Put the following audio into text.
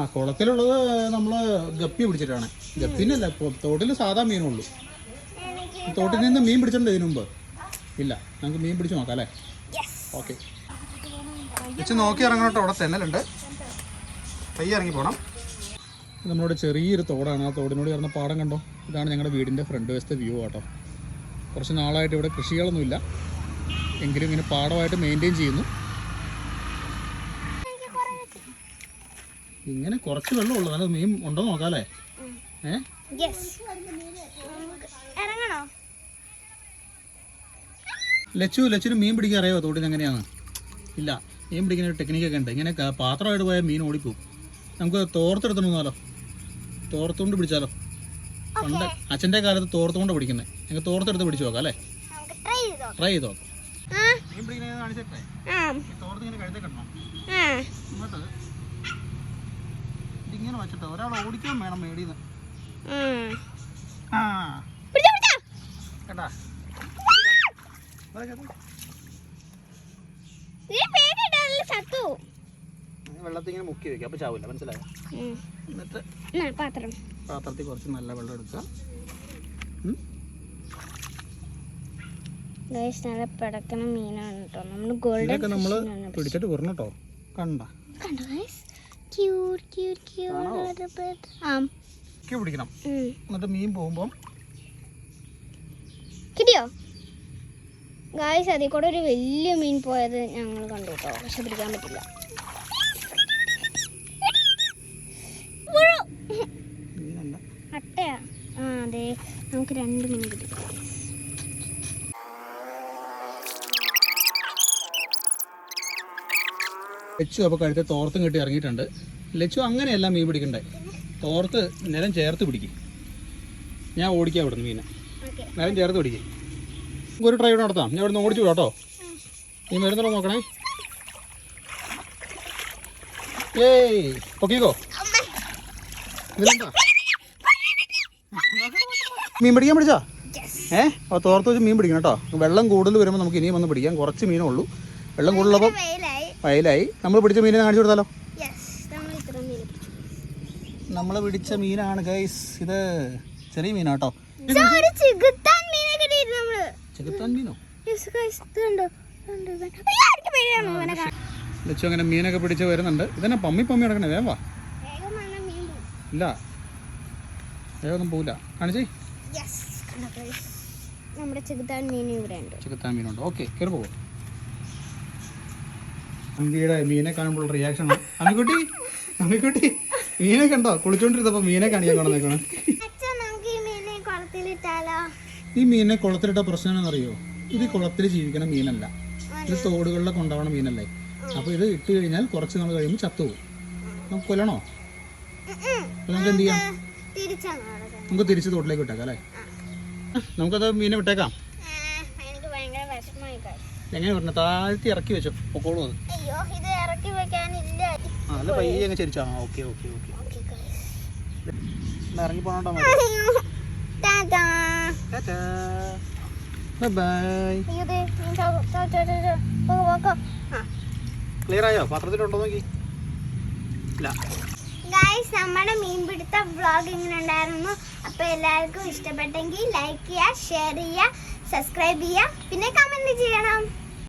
ആ കുളത്തിലുള്ളത് നമ്മൾ ഗപ്പി പിടിച്ചിട്ടാണ്. ഗപ്പിനല്ല തോട്ടിൽ സാധാ മീനുള്ളൂ. തോട്ടിൽ നിന്ന് മീൻ പിടിച്ചിട്ടുണ്ട് ഇതിനു മുമ്പ്. ഇല്ല നമുക്ക് മീൻ പിടിച്ചു നോക്കാം അല്ലേ? ഓക്കെ. വെച്ച് നോക്കി ഇറങ്ങണം കേട്ടോ അവിടെ തെന്നലുണ്ട്. കൈ ഇറങ്ങി പോകണം നമ്മളോട് ചെറിയൊരു തോടാണ്. ആ തോടിനോട് ചേർന്ന പാടം കണ്ടോ? ഇതാണ് ഞങ്ങളുടെ വീടിന്റെ ഫ്രണ്ട് വശത്തെ വ്യൂ കേട്ടോ കുറച്ച് നാളായിട്ട് ഇവിടെ കൃഷികളൊന്നുമില്ല. എങ്കിലും ഇങ്ങനെ പാടമായിട്ട് മെയിന്റെയിൻ ചെയ്യുന്നു. ഇങ്ങനെ കുറച്ച് വെള്ളം വെള്ളമുള്ളൂ നല്ല മീൻ ഉണ്ടോ നോക്കാല്ലേ? ഏ? ലച്ചു ലച്ചുന് മീൻ പിടിക്കാൻ അറിയാമോ തോട്ടിന് എങ്ങനെയാണ്? ഇല്ല. മീൻ പിടിക്കുന്ന ഒരു ടെക്നിക്കൊക്കെ ഉണ്ട്. ഇങ്ങനെ പാത്രമായിട്ട് പോയാൽ മീൻ ഓടിപ്പോവും. നമുക്ക് തോർത്തെടുത്തണമെന്നാലോ തോർത്തുകൊണ്ട് പിടിച്ചാലോ? പണ്ട് അച്ഛന്റെ കാലത്ത് തോർത്തുകൊണ്ട് പിടിക്കുന്നത് ഞങ്ങൾ തോർത്തെടുത്ത് പിടിച്ചു നോക്കാം അല്ലേ? ട്രൈ ചെയ്തോ ട്രൈ നോക്കാം. മീൻ കാണിച്ചേ തോർത്ത് ഇങ്ങനെ ഇതിങ്ങനെ വെച്ചിട്ട് ഒരാൾ ഓടിക്കാൻ വേണം മേടിന്ന്. ആ. കേട്ടാ വെള്ളത്തിൽ ഇങ്ങനെ മുക്കി വെക്കുക അപ്പൊ ചാവില്ല മനസ്സിലായോ. എന്നിട്ട് എന്നാ, പാത്രം. പാത്രത്തിൽ കുറച്ച് നല്ല വെള്ളം എടുക്കുക. നല്ല മീനാണ് കേട്ടോ. ഗോൾഡൻ പിടിച്ചിട്ട് വരണം കേട്ടോ. കണ്ട? കണ്ടോ ക്യൂട്ട് ക്യൂട്ട് ആ. പിടിക്കണം. എന്നിട്ട് മീൻ പോകുമ്പം കിട്ടിയോ? ഗായ്സ് അതിൽ കൂടെ ഒരു വലിയ മീൻ പോയത് ഞങ്ങൾ കണ്ടു കേട്ടോ. പക്ഷെ പിടിക്കാൻ പറ്റില്ല. അട്ടയാ? ആ അതെ. നമുക്ക് രണ്ട് മീൻ കിട്ടി. വെച്ചു. അപ്പോൾ കഴുത്തെ തോർത്തും കെട്ടി ഇറങ്ങിയിട്ടുണ്ട്. ലച്ചു അങ്ങനെയല്ല മീൻ പിടിക്കണ്ടേ? തോർത്ത് നിലം ചേർത്ത് പിടിക്കും. ഞാൻ ഓടിക്കാം ഇവിടുന്ന് മീനെ. നിലം ചേർത്ത് പിടിക്കും. നമുക്ക് ഒരു ട്രൈ നടത്താം. ഞാൻ ഇവിടുന്ന് ഓടിച്ചു വിടാം കേട്ടോ നീ വരുന്നുണ്ടോ നോക്കണേ. ഏയ് പൊക്കിക്കോ? ഇതിലെന്താ? മീൻ പിടിക്കാൻ പിടിച്ചോ? ഏ? അപ്പോൾ തോർത്ത് വെച്ച് മീൻ പിടിക്കണം കേട്ടോ. വെള്ളം കൂടുതൽ വരുമ്പോൾ നമുക്ക് ഇനിയും വന്ന് പിടിക്കാം. കുറച്ച് മീനേ ഉള്ളൂ. വെള്ളം കൂടുതലുള്ളപ്പോൾ വെയിലായി. വയലായി. നമ്മൾ പിടിച്ച മീനെ കാണിച്ചു കൊടുത്താലോ യെസ് നമ്മൾ ഇത്ര മീൻ പിടിച്ചു നമ്മൾ പിടിച്ച മീനാണ് ഗൈസ് ഇത് ചെറിയ മീനെ ചെകുത്താൻ മീനോ. ലച്ചു അങ്ങനെ മീനൊക്കെ പിടിച്ച് വരുന്നുണ്ട്. ഇതന്നെ പമ്മി പമ്മി നടക്കണേ വേവാ. ഇല്ല. വേഗം ഒന്നും പോവില്ല. കാണിച്ചേ? നമ്മുടെ ചെകുത്താൻ മീൻ ഇവിടെ ഉണ്ട് ചെകുത്താൻ മീനുണ്ട്. ഓക്കെ കയറി പോകും അങ്കിയുടെ മീനെ കാണുമ്പോൾ റിയാക്ഷൻ അമ്മിക്കുട്ടി അമ്മിക്കുട്ടി മീനെ കണ്ടോ? കുളിച്ചോണ്ടിരുന്നപ്പോ മീനെ കാണിക്കാൻ കൊണ്ടുവന്നേക്കണം ഈ മീനെ കുളത്തിലിട്ട പ്രശ്നം എന്താണെന്നറിയോ ഇത് കുളത്തിൽ ജീവിക്കണ മീനല്ല. ഇത് തോടുകളിലൊക്കെ ഉണ്ടാവണ മീനല്ലേ. അപ്പൊ ഇത് ഇട്ട് കഴിഞ്ഞാൽ കുറച്ച് നാൾ കഴിയുമ്പോൾ ചത്തുപോകും. നമുക്ക് കൊല്ലണോ? നമുക്ക് എന്ത് ചെയ്യാം. നമുക്ക് തിരിച്ച് തോട്ടിലേക്ക് വിട്ടേക്കാം അല്ലേ? നമുക്കത് മീനെ വിട്ടേക്കാം. എങ്ങനെ പറഞ്ഞു താഴ്ത്തി ഇറക്കി വെച്ചോ. പൊക്കോളൂ അയ്യോ ഇത് ഇറക്കി നല്ല പയ്യെ അങ്ങ് ചരിച്ചാ. Okay okay okay. Okay, guys. ഇറങ്ങി. ക്ലിയർ ആയോ? പാത്രത്തിലുണ്ടോ നോക്കി. ഇല്ല. നമ്മുടെ മീൻപിടുത്ത വ്ളോഗ് ഇങ്ങനെ ഉണ്ടായിരുന്നു. അപ്പോൾ എല്ലാവർക്കും ഇഷ്ടപ്പെട്ടെങ്കിൽ ലൈക്ക് ചെയ്യുക ഷെയർ ചെയ്യുക സബ്സ്ക്രൈബ് ചെയ്യുക. പിന്നെ കമന്റ്